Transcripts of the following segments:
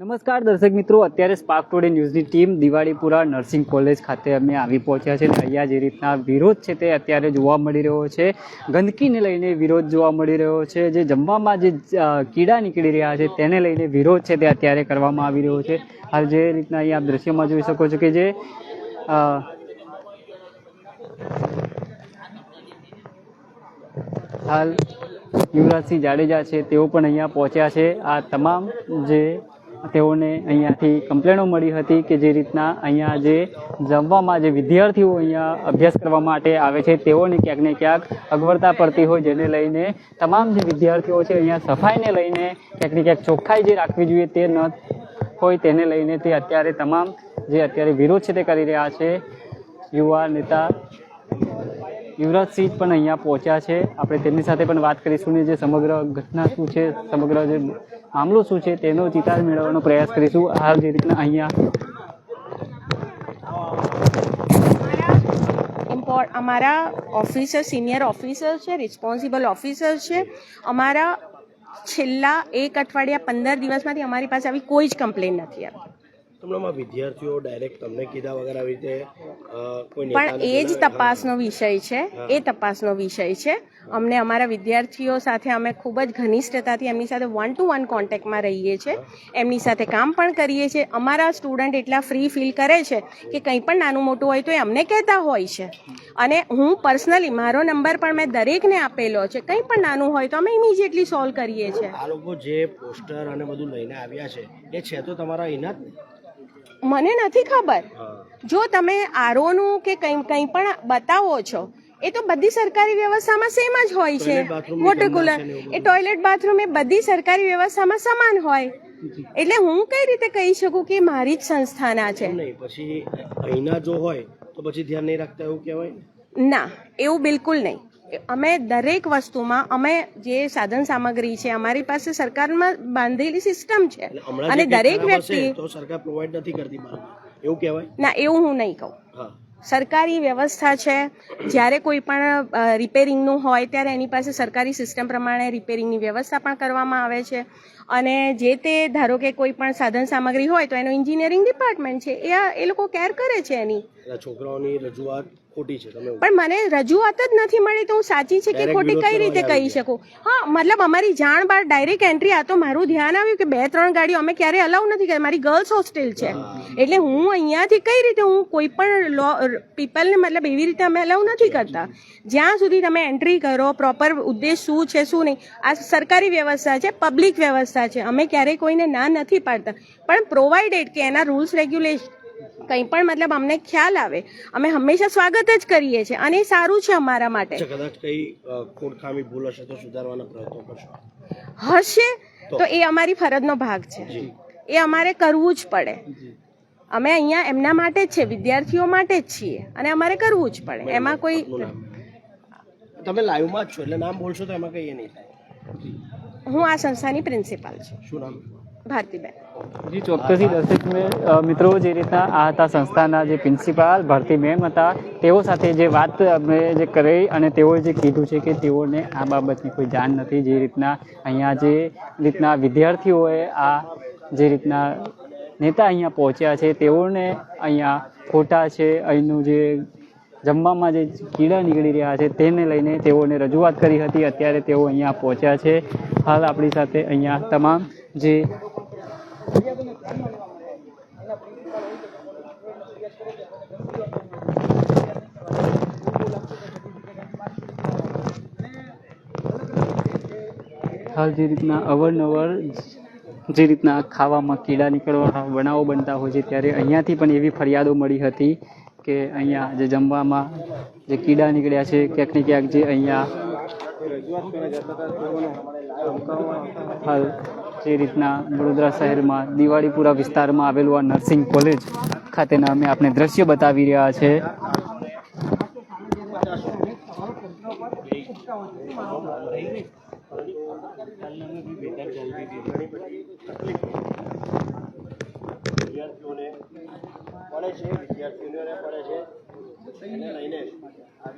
નમસ્કાર, દર્શક મિત્રો. અત્યારે સ્પાર્ક ટુડે ન્યૂઝની ટીમ દિવાળીપુરા નર્સિંગ કોલેજ ખાતે અમે આવી પહોંચ્યા છે. અહીંયા જે રીતના વિરોધ છે તે અત્યારે જોવા મળી રહ્યો છે. ગંદકીને લઈને વિરોધ જોવા મળી રહ્યો છે. જે જમવામાં જે કીડા નીકળી રહ્યા છે તેને લઈને વિરોધ છે તે અત્યારે કરવામાં આવી રહ્યો છે. હાલ જે રીતના અહીંયા આપ દ્રશ્યમાં જોઈ શકો છો કે જે હાલ યુવરાજસિંહ જાડેજા છે તેઓ પણ અહીંયા પહોંચ્યા છે. આ તમામ જે તેઓને અહીંયાથી કમ્પ્લેનો મળી હતી કે જે રીતના અહીંયા જે જમવામાં જે વિદ્યાર્થીઓ અહીંયા અભ્યાસ કરવા માટે આવે છે, તેઓને ક્યાંક ને ક્યાંક અગવડતા પડતી હોય જેને લઈને તમામ જે વિદ્યાર્થીઓ છે અહીંયા સફાઈને લઈને ક્યાંક ને ક્યાંક ચોખ્ખાઈ જે રાખવી જોઈએ તે ન હોય તેને લઈને તે અત્યારે તમામ જે અત્યારે વિરોધ છે તે કરી રહ્યા છે. યુવા નેતા યુવરાજસિંહ પણ અહીંયા પહોંચ્યા છે. આપણે તેમની સાથે પણ વાત કરીશું ને જે સમગ્ર ઘટના શું છે, સમગ્ર જે મામલો શું છે તેનો ચિતાર મેળવવાનો પ્રયાસ કરીશું. હાલ જે રીતના અહીંયા અમારા ઓફિસર સિનિયર ઓફિસર છે રિસ્પોન્સિબલ ઓફિસર છે. અમારા છેલ્લા એક અઠવાડિયા પંદર દિવસમાંથી અમારી પાસે આવી કોઈ જ કમ્પ્લેન નથી આવી. તમારામાં વિદ્યાર્થીઓ ડાયરેક્ટ તમને કીધા વગર આવી રીતે પણ એ જ તપાસનો વિષય છે. એ તપાસનો વિષય છે. અમને અમારા વિદ્યાર્થીઓ સાથે અમે ખૂબ જ ઘનિષ્ઠતાથી એમની સાથે વન ટુ વન કોન્ટેક્ટમાં રહીએ છીએ. એમની સાથે કામ પણ કરીએ છીએ. અમારા સ્ટુડન્ટ એટલા ફ્રી ફીલ કરે છે કે કંઈ પણ નાનું મોટું હોય તો એ અમને કહેતા હોય છે. અને હું પર્સનલી મારો નંબર પણ મેં દરેકને આપેલો છે. કંઈ પણ નાનું હોય તો અમે ઇમિજિએટલી સોલ્વ કરીએ છીએ. આ લોકો જે પોસ્ટર અને બધું લઈને આવ્યા છે એ છે તો તમારા એના જ મને નથી ખબર. જો તમે આરોનું કે કંઈ કંઈ પણ બતાવો છો એ તો બધી સરકારી વ્યવસ્થામાં સેમ જ હોય છે. વોટર કુલર એ ટોયલેટ બાથરૂમ એ બધી સરકારી વ્યવસ્થામાં સમાન હોય. એટલે હું કઈ રીતે કહી શકું કે મારી જ સંસ્થાના છે? પછી અહીંના જો હોય તો પછી ધ્યાન નહીં રાખતા એવું કહેવાય ના એવું બિલકુલ નહીં. અમે દરેક વસ્તુમાં અમે જે સાધન સામગ્રી છે અમારી પાસે સરકારમાં બાંધેલી સિસ્ટમ છે. અને દરેક વ્યક્તિ તો સરકાર પ્રોવાઈડ નથી કરતી એવું કહેવાય? ના એવું હું નહીં કહું. સરકારી વ્યવસ્થા છે જ્યારે કોઈ પણ રિપેરિંગનું હોય ત્યારે એની પાસે સરકારી સિસ્ટમ પ્રમાણે રિપેરિંગની વ્યવસ્થા પણ કરવામાં આવે છે. અને જે તે ધારો કે કોઈ પણ સાધન સામગ્રી હોય તો એનો એન્જિનિયરિંગ ડિપાર્ટમેન્ટ છે. એ એ લોકો કેર કરે છે એની. છોકરાઓની રજૂઆત ખોટી છે તમે પણ મને રજૂઆત જ નથી મળી તો હું સાચી છે કે ખોટી કઈ રીતે કહી શકું? હા મતલબ અમારી જાણ બાર ડાયરેક્ટ એન્ટ્રી આ તો મારું ધ્યાન આવ્યું કે બે ત્રણ ગાડીઓ અમે ક્યારે અલાઉ નથી કરી. મારી ગર્લ્સ હોસ્ટેલ છે. એટલે હું અહીંયાથી કઈ રીતે હું કોઈ પણ લો પીપલને મતલબ એવી રીતે અમે અલાઉ નથી કરતા. જ્યાં સુધી તમે એન્ટ્રી કરો પ્રોપર ઉદ્દેશ શું છે શું નહીં આ સરકારી વ્યવસ્થા છે પબ્લિક વ્યવસ્થા છે. અમે ક્યારેય કોઈને ના નથી પાડતા. પણ પ્રોવાઇડેડ કે એના રૂલ્સ રેગ્યુલેશન કંઈ પણ મતલબ અમને ખ્યાલ આવે. અમે હંમેશા સ્વાગત જ કરીએ છીએ અને એ સારું છે અમારા માટે. કદાચ કઈ અ, ખોટખામી ભૂલ હશે તો સુધારવાના પ્રયત્નો કરશો? હશે? તો. એ અમારી ફરજનો ભાગ છે. એ અમારે કરવું જ પડે. અમે અહીંયા એમના માટે જ છે વિદ્યાર્થીઓ માટે જ છીએ અને અમારે કરવું જ પડે. એમાં કોઈ તમે લાઈવમાં જ છો એટલે નામ બોલશો તો એમાં કંઈ એ નહીં થાય. હું આ સંસ્થાની પ્રિન્સિપાલ છું. શું નામ? ભારતીબેન. જી, ચોક્કસથી દર્શક મિત્રો, જે રીતના આ હતા સંસ્થાના જે પ્રિન્સિપાલ ભારતી મેમ હતા, તેઓ સાથે જે વાત અમે જે કરી અને તેઓએ જે કીધું છે કે તેઓને આ બાબતની કોઈ જાણ નથી. જે રીતના અહીંયા જે રીતના વિદ્યાર્થીઓએ આ જે રીતના નેતા અહીંયા પહોંચ્યા છે, તેઓને અહીંયા ખોટા છે, અહીંનું જે જમવામાં જે કીડા નીકળી રહ્યા છે, તેને લઈને તેઓને રજૂઆત કરી હતી. અત્યારે તેઓ અહીંયા પહોંચ્યા છે. હાલ આપણી સાથે અહીંયા તમામ જે હાલ જે રીતના અવારનવાર જે રીતના ખાવામાં કીડા નીકળવાના બનાવો બનતા હોય છે, ત્યારે અહીંયાથી પણ એવી ફરિયાદો મળી હતી કે અહીંયા જે જમવામાં જે કીડા નીકળ્યા છે, ક્યાંક ને ક્યાંક જે અહીંયા હાલ જે રીતના વડોદરા શહેરમાં, દિવાળીપુરા વિસ્તારમાં આવેલું આ નર્સિંગ કોલેજ ખાતેના અમે આપણે દ્રશ્ય બતાવી રહ્યા છે. વિદ્યાર્થીઓને પડે છે વિદ્યાર્થીઓને પડે છે એને લઈને આ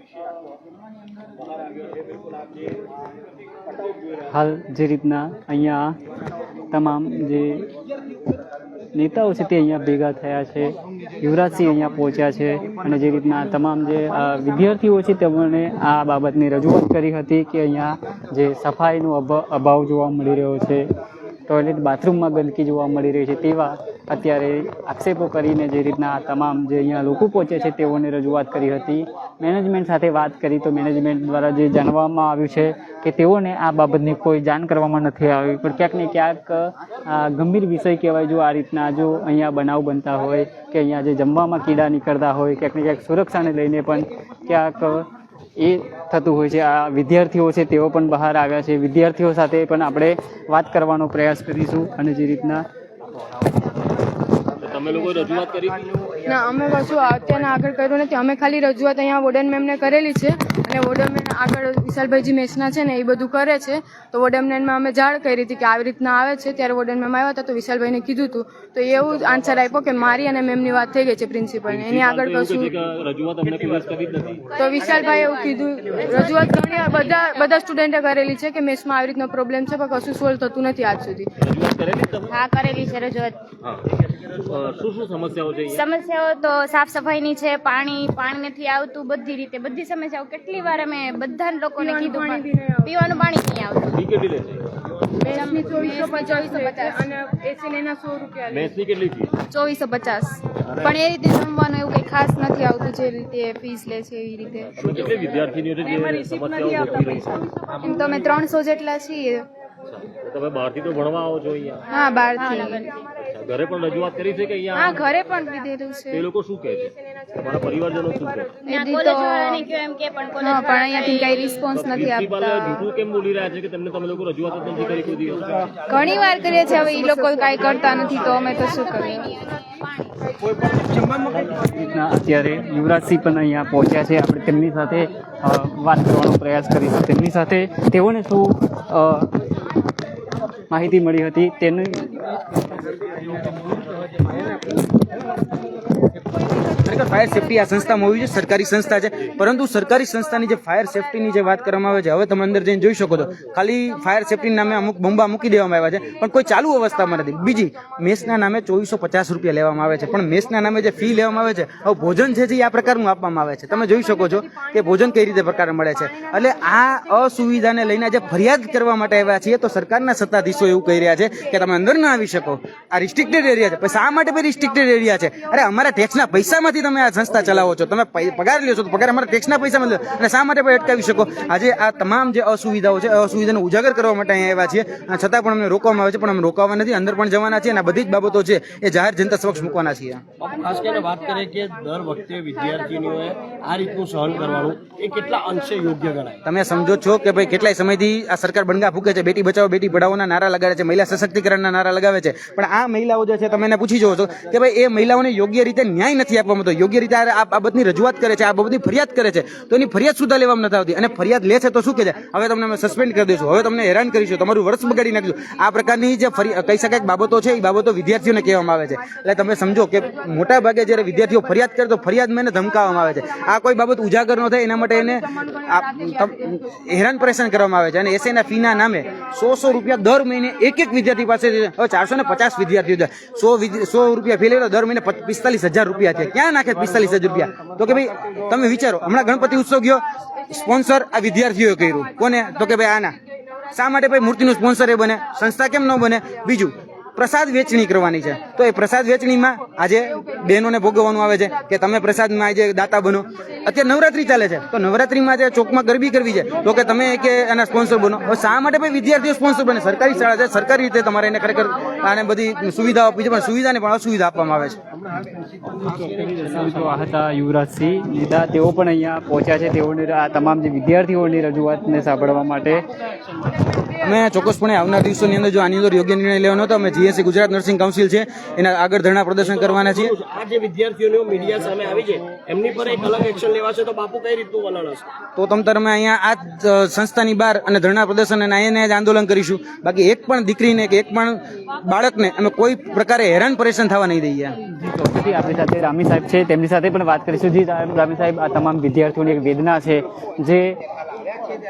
હાલ જે રીતના અહીંયા તમામ જે નેતાઓ છે તે અહીંયા ભેગા થયા છે, યુવરાજસિંહ અહીંયા પહોંચ્યા છે અને જે રીતના તમામ જે વિદ્યાર્થીઓ છે તેમણે આ બાબતની રજૂઆત કરી હતી કે અહીંયા જે સફાઈનો અભા- અભાવ જોવા મળી રહ્યો છે. ટોયલેટ બાથરૂમમાં ગંદકી જોવા મળી રહી છે તેવા અત્યારે આક્ષેપો કરીને જે રીતના તમામ જે અહીંયા લોકો પહોંચે છે તેઓને રજૂઆત કરી હતી. મેનેજમેન્ટ સાથે વાત કરી તો મેનેજમેન્ટ દ્વારા જે જાણવામાં આવ્યું છે કે તેઓને આ બાબતની કોઈ જાણ કરવામાં નથી આવી. પણ ક્યાંક ને ક્યાંક, આ ગંભીર વિષય કહેવાય જો આ રીતના જો અહીંયા બનાવ બનતા હોય કે અહીંયા જે જમવામાં કીડા નીકળતા હોય, ક્યાંક ને ક્યાંક સુરક્ષાને લઈને પણ ક્યાંક એ થતું હોય છે આ વિદ્યાર્થીઓ છે તેઓ પણ બહાર આવ્યા છે વિદ્યાર્થીઓ સાથે પણ આપણે વાત કરવાનો પ્રયાસ કરીશું અને જે રીતના તમે લોકો રજૂઆત કરી? ના અમે કશું અત્યારના આગળ કર્યું નથી. અમે ખાલી રજૂઆત અહીંયા વોર્ડન મેમને કરેલી છે. અને વોર્ડન મેમ આગળ વિશાલભાઈજી મેસના છે ને એ બધું કરે છે. તો વોર્ડન મેમમાં અમે જાણ કરી હતી કે આવી રીતના આવે છે. ત્યારે વોર્ડન મેમ આવ્યા હતા તો વિશાલભાઈને કીધું હતું. તો એવું આન્સર આપ્યો કે મારી અને મેમની વાત થઈ ગઈ છે પ્રિન્સિપલને એની આગળ કશું તો વિશાલભાઈ એવું કીધું રજૂઆત ઘણી બધા બધા સ્ટુડન્ટે કરેલી છે કે મેસમાં આવી રીતનો પ્રોબ્લેમ છે પણ કશું સોલ્વ થતું નથી આજ સુધી. હા કરેલી છે રજૂઆત. શું શું સમસ્યાઓ છે સમસ્યાઓ તો સાફ સફાઈની છે પાણી પાણી નથી આવતું બધી રીતે. બધી સમસ્યાઓ. કેટલી વાર અમે બધા લોકોને કીધું પણ પીવાનું પાણી નહીં આવતું. કેટલી લે છે? ચોવીસો પચાસ પણ એ રીતે જમવાનું એવું કંઈ ખાસ નથી આવતું જે રીતે ફીસ લે છે એવી રીતે. એમ તો અમે ત્રણસો જેટલા છીએ. તમે બહારથી તો ભણવા આવો છો અહીંયા? હા બહારથી. ઘરે પણ રજૂઆત કરી છે કે હા ઘરે પણ લીધેલું છે. એ લોકો શું કહે છે? તમારા પરિવારજનો શું કહે? છે પણ અહીંયાથી કઈ રિસ્પોન્સ નથી આપતા. જૂઠું કેમ બોલી રહ્યા છે કે તમને તમે લોકો રજૂઆત નથી કરી કોઈ દિવસ? ઘણી વાર કરીએ છે હવે એ લોકો કાંઈ કરતા નથી તો અમે તો શું કરીએ? અત્યારે યુવરાજસિંહ પણ અહીંયા પહોંચ્યા છે. આપણે તેમની સાથે વાત કરવાનો પ્રયાસ કરીશું. તેમની સાથે તેઓને શું માહિતી મળી હતી? તેની Thank you. ખરેખર ફાયર સેફટી આ સંસ્થામાં હોવી જોઈએ, સરકારી સંસ્થા છે. પરંતુ સરકારી સંસ્થાની જે ફાયર સેફટીની જે વાત કરવામાં આવે છે, હવે તમે અંદર જઈને જોઈ શકો છો. ખાલી ફાયર સેફટી નામે અમુક બંબા મૂકી દેવામાં આવ્યા છે, પણ કોઈ ચાલુ અવસ્થામાં નથી. બીજી, મેસના નામે ચોવીસો પચાસ રૂપિયા લેવામાં આવે છે. પણ મેસના નામે જે ફી લેવામાં આવે છે, હવે ભોજન છે જે આ પ્રકારનું આપવામાં આવે છે. તમે જોઈ શકો છો કે ભોજન કઈ રીતે પ્રકાર મળે છે. એટલે આ અસુવિધાને લઈને જે ફરિયાદ કરવા માટે આવ્યા છીએ, તો સરકારના સત્તાધીશો એવું કહી રહ્યા છે કે તમે અંદર ના આવી શકો. આ રિસ્ટ્રિક્ટેડ એરિયા છે. પછી શા માટે ભાઈ રિસ્ટ્રિક્ટેડ એરિયા છે? અરે અમારા ટેક્સના પૈસામાંથી તમે આ સંસ્થા ચલાવો છો? તમે પગાર લ્યો છો તો પગાર અમારા ટેક્સના પૈસા લો અને શા માટે અટકાવી શકો? આજે આ તમામ જે અસુવિધાઓ છે અસુવિધાને ઉજાગર કરવા માટે અહીંયા આવ્યા છીએ. છતાં પણ અમને રોકવામાં આવે છે પણ અમે રોકાવા નથી. અંદર પણ જવાના છીએ અને આ બધી જ બાબતો છે એ જાહેર જનતા સમક્ષ મૂકવાના છીએ. ખાસ કરીને વાત કરીએ કે દર વખતે વિદ્યાર્થીઓએ આ રીતનું સહન કરવાનું એ કેટલા અંશે યોગ્ય ગણાય? તમે સમજો છો કે ભાઈ કેટલાય સમયથી આ સરકાર બનગા ફૂકે છે બેટી બચાવો બેટી પઢાઓના નારા લગાડે છે મહિલા સશક્તિકરણના નારા લગાવે છે. પણ આ મહિલાઓ જે છે તમે એને પૂછી જુઓ છો કે ભાઈ એ મહિલાઓને યોગ્ય રીતે ન્યાય નથી આપવામાં આવતો યોગ્ય રીતે આ બાબતની રજૂઆત કરે છે, આ બાબતની ફરિયાદ કરે છે, તો એની ફરિયાદ સુધા લેવામાં નથી આવતી. અને ફરિયાદ લે છે તો શું કહે છે? હવે તમને અમે સસ્પેન્ડ કરી દઈશું. હવે તમને હેરાન કરીશું. તમારું વર્ષ બગાડી નાખીશું. આ પ્રકારની જે કહી શકાય બાબતો છે, એ બાબતો વિદ્યાર્થીઓને કહેવામાં આવે છે. એટલે તમે સમજો કે મોટા ભાગે જ્યારે વિદ્યાર્થીઓ ફરિયાદ કરે તો ફરિયાદ મેં ધમકાવવામાં આવે છે. આ કોઈ બાબત ઉજાગર ન થાય, એના માટે એને હેરાન પરેશાન કરવામાં આવે છે. અને એસએના ફીના નામે સો સો રૂપિયા દર મહિને એક એક વિદ્યાર્થી પાસે, હવે ચારસો ને પચાસ વિદ્યાર્થીઓ છે. સો સો રૂપિયા ફી લેવા દર મહિને પિસ્તાલીસ હજાર રૂપિયા છે. ક્યાં નાખે પિસ્તાલીસ હજાર રૂપિયા. તો કે ભાઈ, તમે વિચારો, હમણાં ગણપતિ ઉત્સવ ગયો, સ્પોન્સર આ વિદ્યાર્થીઓએ કર્યું. કોને? તો કે ભાઈ, આના. શા માટે ભાઈ મૂર્તિનું સ્પોન્સર એ બને? સંસ્થા કેમ ન બને? બીજું, પ્રસાદ વેચણી કરવાની છે. તો એ પ્રસાદ વેચણીમાં આજે બહેનોને ભોગવવાનું આવે છે કે તમે પ્રસાદમાં આજે દાતા બનો. અત્યારે નવરાત્રી ચાલે છે. તો નવરાત્રીમાં જે ચોકમાં ગરબી કરવી છે, તો કે તમે કે એના સ્પોન્સર બનો. હવે શા માટે ભાઈ વિદ્યાર્થીઓ સ્પોન્સર બને? સરકારી શાળા છે, સરકારી રીતે તમારે એને ખરેખર આને બધી સુવિધાઓ આપવી છે, પણ સુવિધાને પણ અસુવિધા આપવામાં આવે છે. તો આ હતા યુવરાજસિંહ લીધા. તેઓ પણ અહીંયા પહોંચ્યા છે. તેઓની આ તમામ જે વિદ્યાર્થીઓની રજૂઆતને સાંભળવા માટે. અમે ચોક્કસપણે આવનાર દિવસોની અંદર જો આની અંદર યોગ્ય નિર્ણય લેવાનો હતો અમે જીએસસી ગુજરાત નર્સિંગ કાઉન્સિલ છે. એના આગળ ધરણા પ્રદર્શન કરવાના છીએ. આ જે વિદ્યાર્થીઓની મીડિયા સામે આવી છે એમની પર એક અલગ એક્શન લેવાશે તો બાપુ કઈ રીતનું વલણ હશે? તો તમ તમે અહીંયા આ સંસ્થાની બહાર અને ધરણા પ્રદર્શન અને અહીંયા જ આંદોલન કરીશું. બાકી એક પણ દીકરીને કે એક પણ બાળકને અમે કોઈ પ્રકારે હેરાન પરેશાન થવા નહીં દઈએ. ચોક્કસથી આપણી સાથે રામી સાહેબ છે. તેમની સાથે પણ વાત કરીશું. જી, રામી સાહેબ, આ તમામ વિદ્યાર્થીઓની એક વેદના છે જે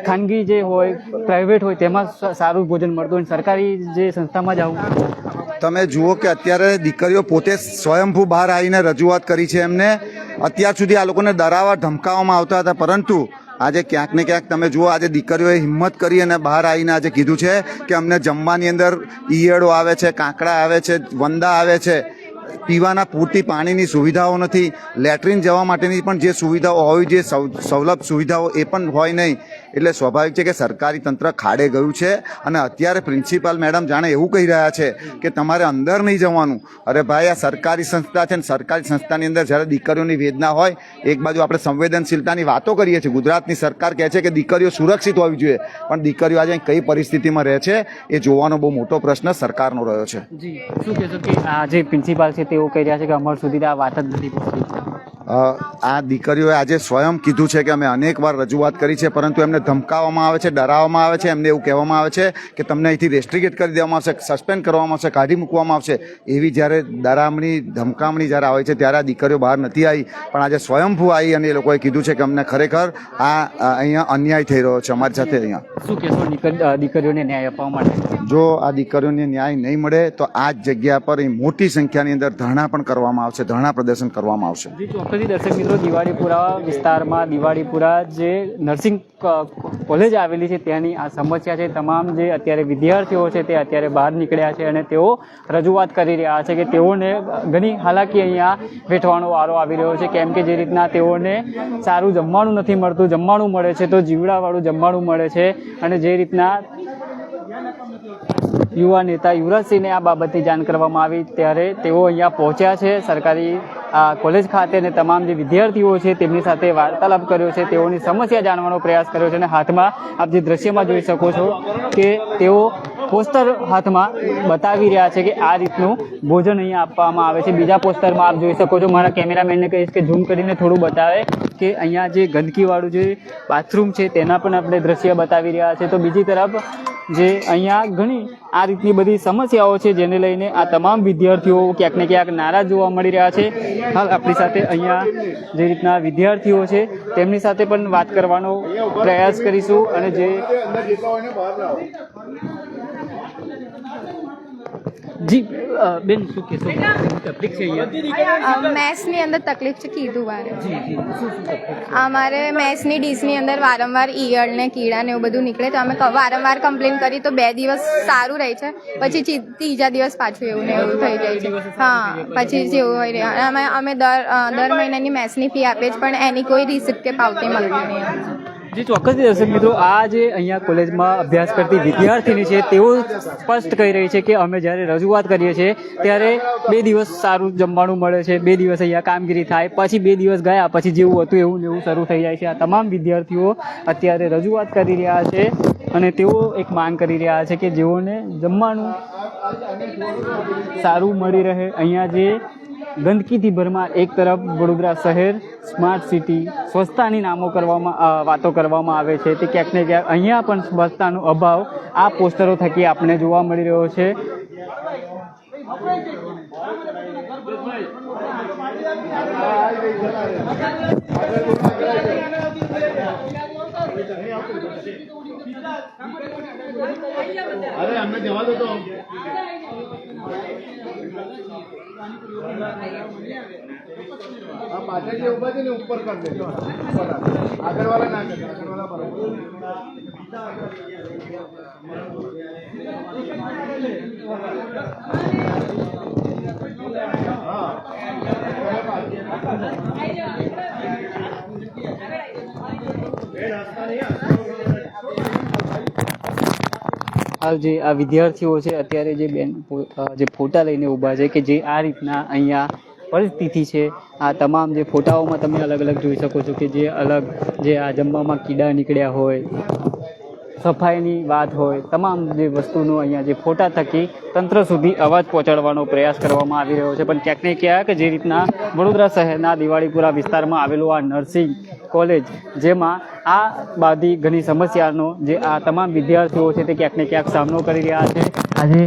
ખાનગી જે હોય પ્રાઇવેટ હોય, તેમાં સારું ભોજન મળતું હોય. સરકારી જે સંસ્થામાં જ આવું તમે જુઓ કે અત્યારે દીકરીઓ પોતે સ્વયંભૂ બહાર આવીને રજૂઆત કરી છે એમને. અત્યાર સુધી આ લોકોને ડરાવવા, ધમકાવવામાં આવતા હતા. પરંતુ આજે ક્યાંક ને ક્યાંક તમે જુઓ, આજે દીકરીઓએ હિંમત કરી અને બહાર આવીને આજે કીધું છે કે અમને જમવાની અંદર ઈયળો આવે છે, કાંકડા આવે છે, વંદા આવે છે. પીવાના પૂરતી પાણીની સુવિધાઓ નથી. લેટ્રિન જવા માટેની પણ જે સુવિધાઓ હોવી જે સવ- સવલભ સુવિધાઓ એ પણ હોય નહીં. એટલે સ્વાભાવિક છે કે સરકારી તંત્ર ખાડે ગયું છે અને અત્યારે પ્રિન્સિપાલ મેડમ જાણે એવું કહી રહ્યા છે કે તમારે અંદર નહીં જવાનું. અરે ભાઈ, આ સરકારી સંસ્થા છે ને સરકારી સંસ્થાની અંદર જ્યારે દીકરીઓની વેદના હોય, એક બાજુ આપણે સંવેદનશીલતાની વાતો કરીએ છીએ. ગુજરાતની સરકાર કહે છે કે દીકરીઓ સુરક્ષિત હોવી જોઈએ. પણ દીકરીઓ આજે કઈ પરિસ્થિતિમાં રહે છે એ જોવાનો બહુ મોટો પ્રશ્ન સરકારનો રહ્યો છે. જી. શું કહેશો કે આ જે પ્રિન્સિપાલ છે તેઓ કહી રહ્યા છે કે અમર સુધી આ વાત જ નથી પહોંચી. આ દીકરીઓએ આજે સ્વયં કીધું છે કે અમે અનેક વાર રજૂઆત કરી છે પરંતુ એમને ધમકાવવામાં આવે છે ડરાવવામાં આવે છે એમને એવું કહેવામાં આવે છે કે તમને અહીંથી રેસ્ટ્રિકેટ કરી દેવામાં આવશે સસ્પેન્ડ કરવામાં આવશે કાઢી મૂકવામાં આવશે. એવી જ્યારે ડરામણી ધમકામણી જ્યારે આવે છે ત્યારે આ દીકરીઓ બહાર નથી આવી. પણ આજે સ્વયંભૂ આવી અને એ લોકોએ કીધું છે કે અમને ખરેખર આ અહીંયા અન્યાય થઈ રહ્યો છે અમારી સાથે અહીંયા. શું કહેશો દીકરીઓને ન્યાય અપાવવા માટે? જો આ દીકરીઓને ન્યાય નહીં મળે તો આ જ જગ્યા પર મોટી સંખ્યાની અંદર ધરણા પણ કરવામાં આવશે ધરણા પ્રદર્શન કરવામાં આવશે. ચોક્કસથી દર્શક મિત્રો, દિવાળીપુરા વિસ્તારમાં દિવાળીપુરા જે નર્સિંગ કોલેજ આવેલી છે ત્યાંની આ સમસ્યા છે. તમામ જે અત્યારે વિદ્યાર્થીઓ છે તે અત્યારે બહાર નીકળ્યા છે અને તેઓ રજૂઆત કરી રહ્યા છે કે તેઓને ઘણી હાલાકી અહીંયા વેઠવાનો વારો આવી રહ્યો છે. કેમ કે જે રીતના તેઓને સારું જમવાનું નથી મળતું, જમવાનું મળે છે તો જીવડાવાળું જમવાનું મળે છે અને જે રીતના યુવા નેતા યુવરાજસિંહને આ બાબતની જાણ કરવામાં આવી ત્યારે તેઓ અહીંયા પહોંચ્યા છે. સરકારી કોલેજ ખાતે અને તમામ જે વિદ્યાર્થીઓ છે તેમની સાથે વાર્તાલાપ કર્યો છે. તેઓની સમસ્યા જાણવાનો પ્રયાસ કર્યો છે અને હાથમાં આપ જે દ્રશ્યમાં જોઈ શકો છો કે તેઓ પોસ્ટર હાથમાં બતાવી રહ્યા છે કે આ રીતનું ભોજન અહીંયા આપવામાં આવે છે. બીજા પોસ્ટરમાં આપ જોઈ શકો છો. મારા કેમેરામેનને કહીશ કે ઝૂમ કરીને થોડું બતાવે કે અહીંયા જે ગંદકીવાળું જે બાથરૂમ છે તેના પણ આપણે દ્રશ્ય બતાવી રહ્યા છે. તો બીજી તરફ જે અહીંયા ઘણી આ રીતની બધી સમસ્યાઓ છે જેને લઈને આ તમામ વિદ્યાર્થીઓ ક્યાંક ને ક્યાંક નારાજ જોવા મળી રહ્યા છે. હાલ આપણી સાથે અહીંયા જે રીતના વિદ્યાર્થીઓ છે તેમની સાથે પણ વાત કરવાનો પ્રયાસ કરીશું અને જે જી બેન શું કહેશો? તકલીફ છે અહીંયા? મેથ્સની અંદર તકલીફ છે કીધું તકલીફ અમારે મેથ્સની ડીશની અંદર વારંવાર ઈયળ ને કીડા ને એવું બધું નીકળે તો અમે વારંવાર કમ્પ્લેન કરી તો બે દિવસ સારું રહે છે પછી ત્રીજા દિવસ પાછું એવું ને એવું થઈ જાય છે. હા પછી જેવું હોય. અમે અમે દર દર મહિનાની મેથ્સની ફી આપીએ જ પણ એની કોઈ રિસિપ્ટ કે પાવતી મળતી નહીં. જે ચોક્કસ દર્શક મિત્રો આ જે અહીંયા કોલેજમાં અભ્યાસ કરતી વિદ્યાર્થીની છે, તેઓ સ્પષ્ટ કહી રહી છે કે અમે જ્યારે રજૂઆત કરીએ છીએ, ત્યારે બે દિવસ સારું જમવાનું મળે છે, બે દિવસ અહીંયા કામગીરી થાય, પછી બે દિવસ ગયા, પછી જેવું હતું એવું ને એવું શરૂ થઈ જાય છે. આ તમામ વિદ્યાર્થીઓ અત્યારે રજૂઆત કરી રહ્યા છે અને તેઓ એક માંગ કરી રહ્યા છે કે જેઓને જમવાનું સારું મળી રહે. અહીંયા જે ગંદકીથી ભરમાર એક તરફ વડોદરા શહેર સ્માર્ટ સિટી સ્વચ્છતાની નામો કરવામાં વાતો કરવામાં આવે છે તે ક્યાંક ને ક્યાંક અહીંયા પણ સ્વચ્છતાનો અભાવ આ પોસ્ટરો થકી આપણે જોવા મળી રહ્યો છે. અરે અમને જવા દો તો. આ પાછળ જે ઊભા છે ને, ઉપર કર દે આગળ વાળા ના કરે હાલ જે આ વિદ્યાર્થીઓ છે, અત્યારે જે બેન જે ફોટા લઈને ઊભા છે કે જે આ રીતના અહીંયા પરિસ્થિતિ છે, આ તમામ જે ફોટાઓમાં તમે અલગ અલગ જોઈ શકો છો કે જે અલગ જે આ જમવામાં કીડા નીકળ્યા હોય, સફાઈની વાત હોય, તમામ જે વસ્તુનો અહીંયા જે ફોટા થકી તંત્ર સુધી અવાજ પહોંચાડવાનો પ્રયાસ કરવામાં આવી રહ્યો છે. પણ ક્યાંક ને ક્યાંક જે રીતના વડોદરા શહેરના દિવાળીપુરા વિસ્તારમાં આવેલું આ નર્સિંગ કોલેજ જેમાં આ બાદી ઘણી સમસ્યાનો જે આ તમામ વિદ્યાર્થીઓ છે તે ક્યાંક ને ક્યાંક સામનો કરી રહ્યા છે. આજે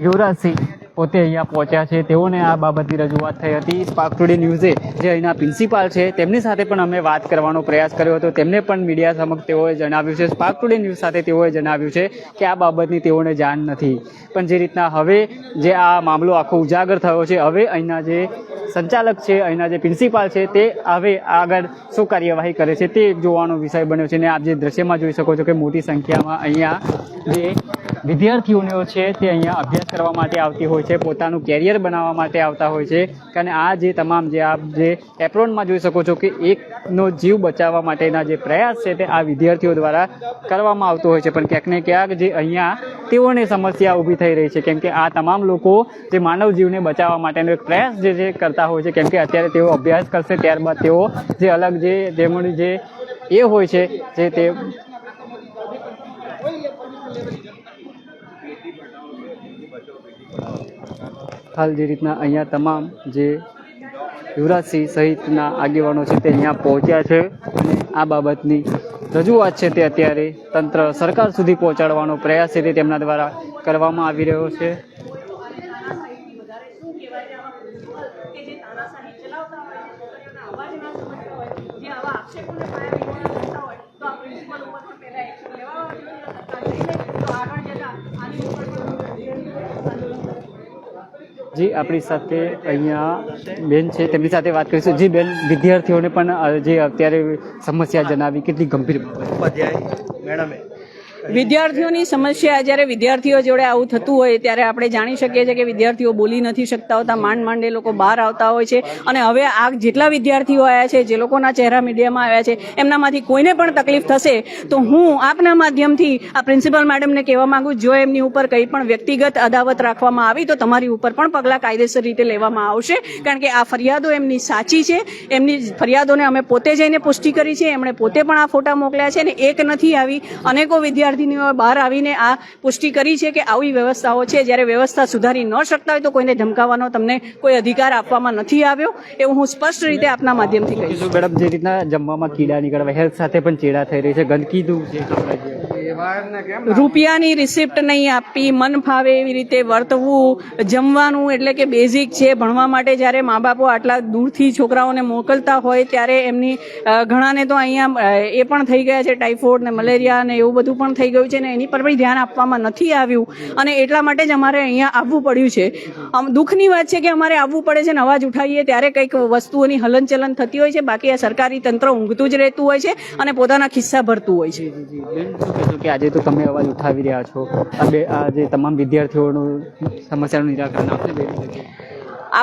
યુવરાજસિંહ પોતે અહીંયા પહોંચ્યા છે. તેઓને આ બાબતની રજૂઆત થઈ હતી. સ્પાર્ક ટુડે ન્યૂઝે જે અહીંના પ્રિન્સિપાલ છે, તેમની સાથે પણ અમે વાત કરવાનો પ્રયાસ કર્યો હતો. તેમને પણ મીડિયા સમક્ષ તેઓએ જણાવ્યું છે. સ્પાર્ક ટુડે ન્યૂઝ સાથે તેઓએ જણાવ્યું છે કે આ બાબતની તેઓને જાણ નથી. પણ જે રીતના હવે જે આ મામલો આખો ઉજાગર થયો છે, હવે અહીંના જે સંચાલક છે, અહીંના જે પ્રિન્સિપાલ છે, તે હવે આગળ શું કાર્યવાહી કરે છે તે જોવાનો વિષય બન્યો છે. ને આપ જે દ્રશ્યમાં જોઈ શકો છો કે મોટી સંખ્યામાં અહીંયા જે વિદ્યાર્થીઓને છે તે અહીંયા અભ્યાસ કરવા માટે આવતી હોય છે, પોતાનું કેરિયર બનાવવા માટે આવતા હોય છે. અને આ જે તમામ જે આપ જે એપ્રોનમાં જોઈ શકો છો કે એકનો જીવ બચાવવા માટેના જે પ્રયાસ છે તે આ વિદ્યાર્થીઓ દ્વારા કરવામાં આવતો હોય છે. પણ ક્યાંક ને ક્યાંક જે અહીંયા તેઓને સમસ્યા ઊભી થઈ રહી છે. કેમ કે આ તમામ લોકો જે માનવ જીવને બચાવવા માટેનો એક પ્રયાસ જે છે કરતા હોય છે, કેમ કે અત્યારે તેઓ અભ્યાસ કરશે, ત્યારબાદ તેઓ જે અલગ જે જેમણે જે એ હોય છે, જે તે હાલ જે રીતના અહીંયા તમામ જે યુવરાજસિંહ સહિતના આગેવાનો છે તે અહીંયા પહોંચ્યા છે. અને આ બાબતની રજૂઆત છે તે અત્યારે તંત્ર સરકાર સુધી પહોંચાડવાનો પ્રયાસ છે તે તેમના દ્વારા કરવામાં આવી રહ્યો છે. જી આપણી સાથે અહીંયા બેન છે, તેમની સાથે વાત કરીશું. જી, બેન, વિદ્યાર્થીઓને પણ જે અત્યારે સમસ્યા જણાવી, કેટલી ગંભીર ઉપાધ્યાય મેડમે વિદ્યાર્થીઓની સમસ્યા જ્યારે વિદ્યાર્થીઓ જોડે આવું થતું હોય ત્યારે આપણે જાણી શકીએ છીએ કે વિદ્યાર્થીઓ બોલી નથી શકતા હોતા, માંડ માંડ લોકો બહાર આવતા હોય છે. અને હવે આ જેટલા વિદ્યાર્થીઓ આવ્યા છે, જે લોકોના ચહેરા મીડિયામાં આવ્યા છે, એમનામાંથી કોઈને પણ તકલીફ થશે, તો હું આપના માધ્યમથી આ પ્રિન્સિપલ મેડમને કહેવા માંગુ, જો એમની ઉપર કંઈ પણ વ્યક્તિગત અદાવત રાખવામાં આવી, તો તમારી ઉપર પણ પગલાં કાયદેસર રીતે લેવામાં આવશે. કારણ કે આ ફરિયાદો એમની સાચી છે. એમની ફરિયાદોને અમે પોતે જઈને પુષ્ટિ કરી છે. એમણે પોતે પણ આ ફોટા મોકલ્યા છે અને એક નથી આવી અનેકો વિદ્યાર્થીનીઓ બહાર આવીને આ પુષ્ટિ કરી છે કે આવી વ્યવસ્થાઓ છે. જ્યારે વ્યવસ્થા સુધારી ન શકતા હોય તો કોઈને ધમકાવવાનો તમને કોઈ અધિકાર આપવામાં નથી આવ્યો એવું હું સ્પષ્ટ રીતે આપના માધ્યમથી કહીશ. મેડમ, જે રીતના જમવામાં કીડા નીકળવા, હેલ્થ સાથે પણ ચેડા થઈ રહી છે. ગંદકી દૂર સામ્રાજ્ય રૂપિયાની રિસિપ્ટ નહીં આપવી મન ફાવે એવી રીતે વર્તવું જમવાનું એટલે કે બેઝિક છે ભણવા માટે જ્યારે મા બાપો આટલા દૂરથી છોકરાઓને મોકલતા હોય ત્યારે એમની ઘણાને તો અહીંયા એ પણ થઈ ગયા છે ટાઇફોઇડ ને મલેરિયા ને એવું બધું પણ થઈ ગયું છે ને એની પર પણ ધ્યાન આપવામાં નથી આવ્યું. અને એટલા માટે જ અમારે અહીંયા આવવું પડ્યું છે. આમ દુઃખની વાત છે કે અમારે આવવું પડે છે ને અવાજ ઉઠાવીએ ત્યારે કંઈક વસ્તુઓની હલનચલન થતી હોય છે બાકી આ સરકારી તંત્ર ઊંઘતું જ રહેતું હોય છે અને પોતાના ખિસ્સા ભરતું હોય છે. કે આજે તો તમે અવાજ ઉઠાવી રહ્યા છો. આ બે આ તમામ વિદ્યાર્થીઓનું સમસ્યાનું નિરાકરણ આપશે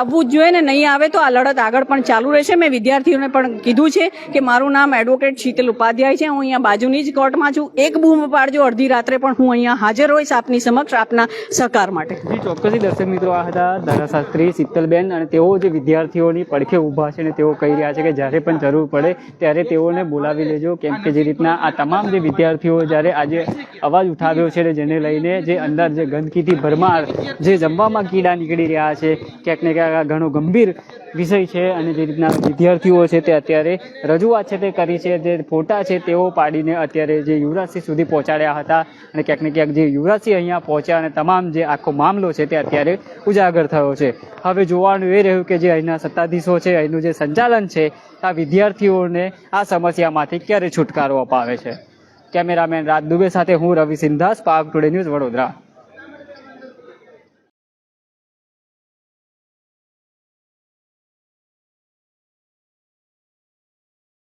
આવવું જ જોઈએ ને નહીં આવે તો આ લડત આગળ પણ ચાલુ રહેશે. મેં વિદ્યાર્થીઓને પણ કીધું છે કે મારું નામ એડવોકેટ શીતલ ઉપાધ્યાય છે. હું અહીંયા બાજુની જ કોર્ટમાં છું. એક બૂમ પાડજો. અડધી રાત્રે પણ હું અહીંયા હાજર હોઈશ આપની સમક્ષ, આપના સહકાર માટે. ચોક્કસ દર્શક મિત્રો, આ હતા ધારાશાસ્ત્રી શીતલબેન અને તેઓ જે વિદ્યાર્થીઓની પડખે ઊભા છે ને તેઓ કહી રહ્યા છે કે જ્યારે પણ જરૂર પડે ત્યારે તેઓને બોલાવી લેજો. કેમ કે જે રીતના આ તમામ જે વિદ્યાર્થીઓ જ્યારે આજે અવાજ ઉઠાવ્યો છે જેને લઈને જે અંદર જે ગંદકીથી ભરમાર જે જમવામાં કીડા નીકળી રહ્યા છે, ક્યાંક ને ક્યાંક આ ઘણો ગંભીર વિષય છે અને જે રીતના વિદ્યાર્થીઓ છે તે અત્યારે રજૂઆત છે તે કરી છે, જે ફોટા છે તેઓ પાડીને અત્યારે જે યુવરાજસિંહ સુધી પહોંચાડ્યા હતા અને ક્યાંક ને ક્યાંક જે યુવરાજસિંહ અહીંયા પહોંચ્યા અને તમામ જે આખો મામલો છે તે અત્યારે ઉજાગર થયો છે. હવે જોવાનું એ રહ્યું કે જે અહીંના સત્તાધીશો છે, અહીંનું જે સંચાલન છે, આ વિદ્યાર્થીઓને આ સમસ્યામાંથી ક્યારે છુટકારો અપાવે છે? કેમેરામેન રાજ દુબે સાથે હું રવિ સિંધાસ પાક ટુડે ન્યૂઝ વડોદરા.